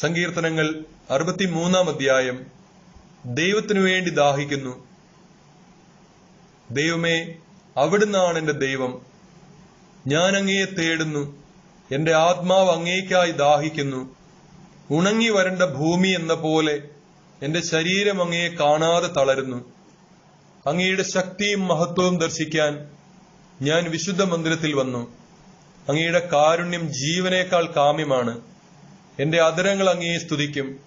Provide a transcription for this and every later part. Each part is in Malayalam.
സങ്കീർത്തനങ്ങൾ അറുപത്തിമൂന്നാം അധ്യായം. ദൈവത്തിനു വേണ്ടി ദാഹിക്കുന്നു. ദൈവമേ അവിടുന്നാണ് എന്റെ ദൈവം. ഞാൻ അങ്ങയെ തേടുന്നു. എന്റെ ആത്മാവ് അങ്ങേക്കായി ദാഹിക്കുന്നു. ഉണങ്ങി വരേണ്ട ഭൂമി എന്ന പോലെ എന്റെ ശരീരം അങ്ങയെ കാണാതെ തളരുന്നു. അങ്ങയുടെ ശക്തിയും മഹത്വവും ദർശിക്കാൻ ഞാൻ വിശുദ്ധ മന്ദിരത്തിൽ വന്നു. അങ്ങയുടെ കാരുണ്യം ജീവനേക്കാൾ കാമ്യമാണ്. എന്റെ അതരങ്ങൾ അങ്ങയെ സ്തുതിക്കും.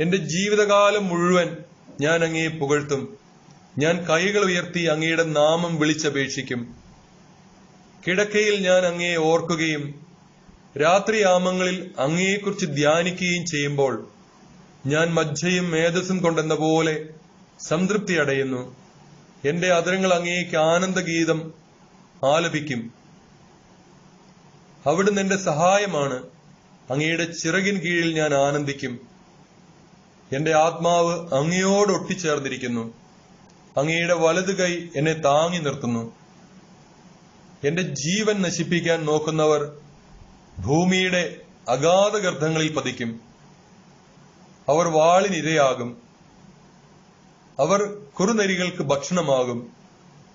എന്റെ ജീവിതകാലം മുഴുവൻ ഞാൻ അങ്ങയെ പുകഴ്ത്തും. ഞാൻ കൈകൾ ഉയർത്തി അങ്ങയുടെ നാമം വിളിച്ചപേക്ഷിക്കും. കിടക്കയിൽ ഞാൻ അങ്ങയെ ഓർക്കുകയും രാത്രി രാത്രിയാമങ്ങളിൽ അങ്ങയെക്കുറിച്ച് ധ്യാനിക്കുകയും ചെയ്യുമ്പോൾ ഞാൻ മജ്ജയും മേധസ്സും കൊണ്ടെന്ന പോലെ സംതൃപ്തി അടയുന്നു. എന്റെ അതരങ്ങൾ അങ്ങേക്ക് ആനന്ദഗീതം ആലപിക്കും. അവിടുന്ന് എന്റെ സഹായമാണ് അങ്ങയുടെ ചിറകിൻ കീഴിൽ ഞാൻ ആനന്ദിക്കും. എന്റെ ആത്മാവ് അങ്ങയോട് ഒട്ടിച്ചേർന്നിരിക്കുന്നു. അങ്ങയുടെ വലതു കൈ എന്നെ താങ്ങി നിർത്തുന്നു. എന്റെ ജീവൻ നശിപ്പിക്കാൻ നോക്കുന്നവർ ഭൂമിയുടെ അഗാധ ഗർഭങ്ങളിൽ പതിക്കും. അവർ വാളിനിരയാകും അവർ കുറുനരികൾക്ക് ഭക്ഷണമാകും.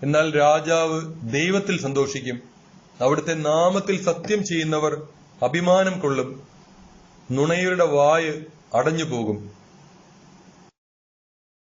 എന്നാൽ രാജാവ് ദൈവത്തിൽ സന്തോഷിക്കും. അവിടുത്തെ നാമത്തിൽ സത്യം ചെയ്യുന്നവർ അഭിമാനം കൊള്ളും. നുണയരുടെ വായ് അടഞ്ഞു പോകും